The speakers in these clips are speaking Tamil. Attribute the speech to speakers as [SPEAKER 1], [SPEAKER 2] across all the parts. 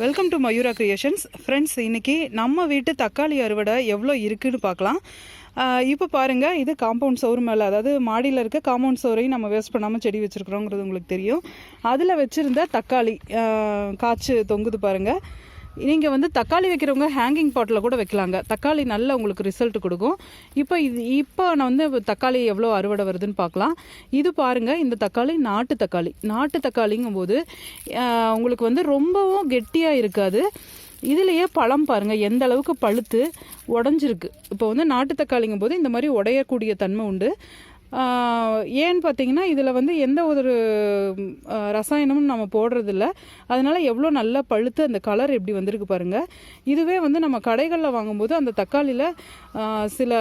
[SPEAKER 1] Welcome to Mayura creations friends இன்னைக்கு நம்ம வீட்டு தக்காளி அறுவடை எவ்வளோ இருக்குன்னு பார்க்கலாம். இப்போ பாருங்கள் இது காம்பவுண்ட் சோறு மேலே அதாவது மாடியில் இருக்க காம்பவுண்ட் சோறையும் நம்ம வேஸ்ட் பண்ணாமல் செடி வச்சுருக்குறோங்கிறது உங்களுக்கு தெரியும். அதில் வச்சுருந்த தக்காளி காய்ச்சி தொங்குது பாருங்கள் நீங்கள் வந்து தக்காளி வைக்கிறவங்க ஹேங்கிங் பாட்டில் கூட வைக்கலாங்க. தக்காளி நல்ல உங்களுக்கு ரிசல்ட் கொடுக்கும். இப்போ இது இப்போ நான் வந்து தக்காளி எவ்வளோ அறுவடை வருதுன்னு பார்க்கலாம். இது பாருங்கள் இந்த தக்காளி நாட்டு தக்காளி. நாட்டு தக்காளிங்கும் போது உங்களுக்கு வந்து ரொம்பவும் கெட்டியாக இருக்காது. இதுலேயே பழம் பாருங்கள் எந்த அளவுக்கு பழுத்து உடஞ்சிருக்கு. இப்போ வந்து நாட்டு தக்காளிங்கும் போது இந்த மாதிரி உடையக்கூடிய தன்மை உண்டு. ஏன்னு பார்த்தீங்கன்னா இதில் வந்து எந்த ஒரு ரசாயனமும் நம்ம போடுறதில்ல. அதனால் எவ்வளோ நல்லா பழுத்து அந்த கலர் எப்படி வந்திருக்கு பாருங்கள் இதுவே வந்து நம்ம கடைகளில் வாங்கும்போது அந்த தக்காளியில் சில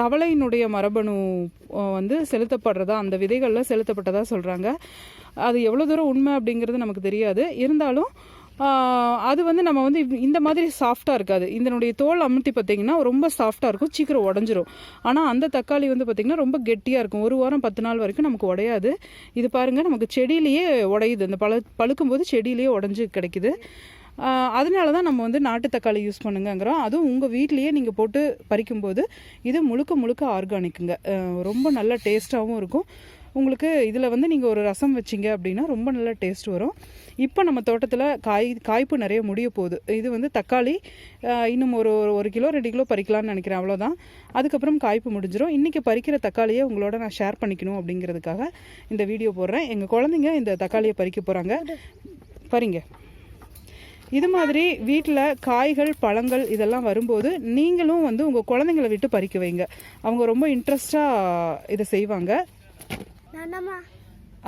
[SPEAKER 1] தவளையினுடைய மரபணு வந்து செலுத்தப்படுறதா அந்த விதைகளில் செலுத்தப்பட்டதாக சொல்கிறாங்க அது எவ்வளோ தூரம் உண்மை அப்படிங்கிறது நமக்கு தெரியாது. இருந்தாலும் அது வந்து நம்ம வந்து இந்த மாதிரி சாஃப்டாக இருக்காது. இதனுடைய தோல் அமுத்தி பார்த்தீங்கன்னா ரொம்ப சாஃப்டாக இருக்கும். சீக்கிரம் உடஞ்சிரும். ஆனால் அந்த தக்காளி வந்து பார்த்திங்கன்னா ரொம்ப கெட்டியாக இருக்கும். ஒரு வாரம் பத்து நாள் வரைக்கும் நமக்கு உடையாது. இது பாருங்கள் நமக்கு செடியிலேயே உடையுது. அந்த பழ பழுக்கும்போது செடியிலேயே உடஞ்சி கிடைக்குது. அதனால தான் நம்ம வந்து நாட்டு தக்காளி யூஸ் பண்ணுங்கங்கிறோம். அதுவும் உங்கள் வீட்லேயே நீங்கள் போட்டு பறிக்கும்போது இது முழுக்க முழுக்க ஆர்கானிக்குங்க ரொம்ப நல்ல டேஸ்ட்டாகவும் இருக்கும். உங்களுக்கு இதில் வந்து நீங்கள் ஒரு ரசம் வச்சிங்க அப்படின்னா ரொம்ப நல்ல டேஸ்ட் வரும். இப்போ நம்ம தோட்டத்தில் காய் காய்ப்பு நிறைய முடிய போகுது. இது வந்து தக்காளி இன்னும் ஒரு ஒரு- ஒரு கிலோ ரெண்டு கிலோ பறிக்கலாம்னு நினைக்கிறேன். அவ்வளோதான் அதுக்கப்புறம் காய்ப்பு முடிஞ்சிடும் இன்றைக்கி பறிக்கிற தக்காளியை உங்களோட நான் ஷேர் பண்ணிக்கணும் அப்படிங்கிறதுக்காக இந்த வீடியோ போடுறேன். எங்கள் குழந்தைங்க இந்த தக்காளியை பறிக்க போகிறாங்க பறிங்க. இது மாதிரி வீட்டில் காய்கள் பழங்கள் இதெல்லாம் வரும்போது நீங்களும் வந்து உங்கள் குழந்தைங்களை விட்டு பறிக்க வைங்க. அவங்க ரொம்ப இன்ட்ரெஸ்டாக இதை செய்வாங்க.
[SPEAKER 2] நானம்மா.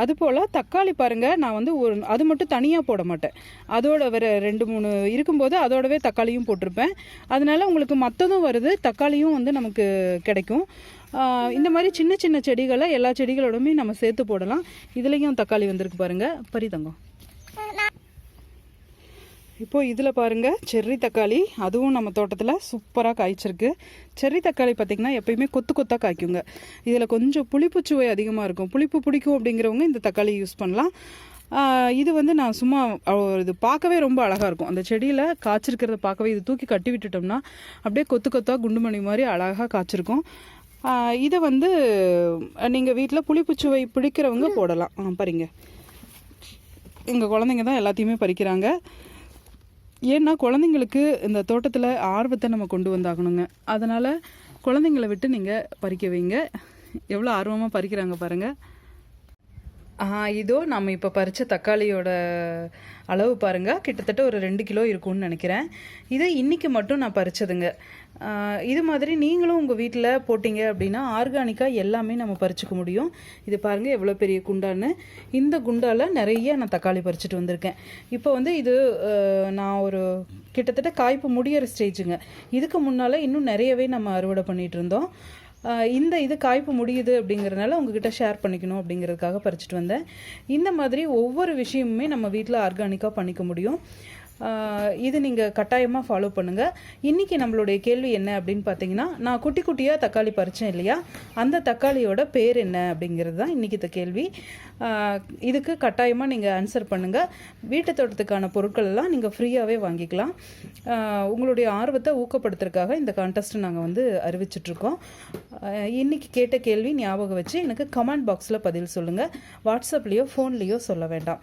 [SPEAKER 1] அதுபோல் தக்காளி பாருங்க நான் வந்து ஒரு அது மட்டும் தனியாக போட மாட்டேன். அதோட வேற ரெண்டு மூணு இருக்கும்போது அதோடவே தக்காளியும் போட்டிருப்பேன். அதனால உங்களுக்கு மற்றதும் வருது தக்காளியும் வந்து நமக்கு கிடைக்கும். இந்த மாதிரி சின்ன சின்ன செடிகளை எல்லா செடிகளோடமே நம்ம சேர்த்து போடலாம். இதுலேயும் தக்காளி வந்திருக்கு பாருங்க பரிதங்கம். இப்போது இதில் பாருங்க செர்ரி தக்காளி. அதுவும் நம்ம தோட்டத்தில் சூப்பராக காய்ச்சிருக்கு. செர்ரி தக்காளி பார்த்திங்கன்னா எப்பயுமே கொத்து கொத்தாக காய்க்குங்க. இதில் கொஞ்சம் புளிப்பு சுவை அதிகமாக இருக்கும். புளிப்பு பிடிக்கும் அப்படிங்கிறவங்க இந்த தக்காளி யூஸ் பண்ணலாம். இது வந்து நான் சும்மா இது பார்க்கவே ரொம்ப அழகாக இருக்கும். அந்த செடியில் காய்ச்சிருக்கிறத பார்க்கவே இது தூக்கி கட்டி விட்டுட்டோம்னா அப்படியே கொத்து கொத்தாக குண்டுமணி மாதிரி அழகாக காய்ச்சிருக்கும். இதை வந்து நீங்கள் வீட்டில் புளிப்புச்சுவை பிடிக்கிறவங்க போடலாம். பாருங்க. எங்கள் குழந்தைங்க தான் எல்லாத்தையுமே பறிக்கிறாங்க. ஏன்னா குழந்தைங்களுக்கு இந்த தோட்டத்தில் ஆர்வத்தை நம்ம கொண்டு வந்தாகணுங்க. அதனால் குழந்தைங்கள விட்டு நீங்கள் பறிக்க வைங்க. எவ்வளோ ஆர்வமாக பறிக்கிறாங்க பாருங்கள் இதோ நம்ம இப்போ பறித்த தக்காளியோட அளவு பாருங்கள் கிட்டத்தட்ட ஒரு ரெண்டு கிலோ இருக்கும்னு நினைக்கிறேன். இதை இன்றைக்கி மட்டும் நான் பறித்ததுங்க இது மாதிரி நீங்களும் உங்கள் வீட்டில் போட்டிங்க அப்படின்னா ஆர்கானிக்காக எல்லாமே நம்ம பறிச்சுக்க முடியும். இது பாருங்கள் எவ்வளோ பெரிய குண்டான்னு. இந்த குண்டால் நிறைய நான் தக்காளி பறிச்சுட்டு வந்திருக்கேன். இப்போ வந்து இது நான் ஒரு கிட்டத்தட்ட காய்ப்பு முடியிற ஸ்டேஜுங்க இதுக்கு முன்னால் இன்னும் நிறையவே நம்ம அறுவடை பண்ணிகிட்டு இருந்தோம். இந்த இது காய்ப்பு முடியுது அப்படிங்கிறதுனால உங்ககிட்ட ஷேர் பண்ணிக்கணும் அப்படிங்கிறதுக்காக பறிச்சுட்டு வந்தேன். இந்த மாதிரி ஒவ்வொரு விஷயமுமே நம்ம வீட்டில் ஆர்கானிக்காக பண்ணிக்க முடியும். இது நீங்கள் கட்டாயமாக ஃபாலோ பண்ணுங்கள் இன்றைக்கி நம்மளுடைய கேள்வி என்ன அப்படின்னு பார்த்தீங்கன்னா நான் குட்டி குட்டியாக தக்காளி பறித்தேன் இல்லையா? அந்த தக்காளியோட பேர் என்ன அப்படிங்கிறது தான் இன்றைக்கி இந்த கேள்வி இதுக்கு கட்டாயமாக நீங்கள் ஆன்சர் பண்ணுங்கள் வீட்டு தோட்டத்துக்கான பொருட்கள் எல்லாம் நீங்கள் ஃப்ரீயாகவே வாங்கிக்கலாம். உங்களுடைய ஆர்வத்தை ஊக்கப்படுத்துறதுக்காக இந்த கான்டெஸ்ட்டை நாங்கள் வந்து அறிவிச்சிட்ருக்கோம் இன்றைக்கி கேட்ட கேள்வி ஞாபகம் வச்சு எனக்கு கமெண்ட் பாக்ஸில் பதில் சொல்லுங்கள் வாட்ஸ்அப்லேயோ ஃபோன்லேயோ சொல்ல வேண்டாம்.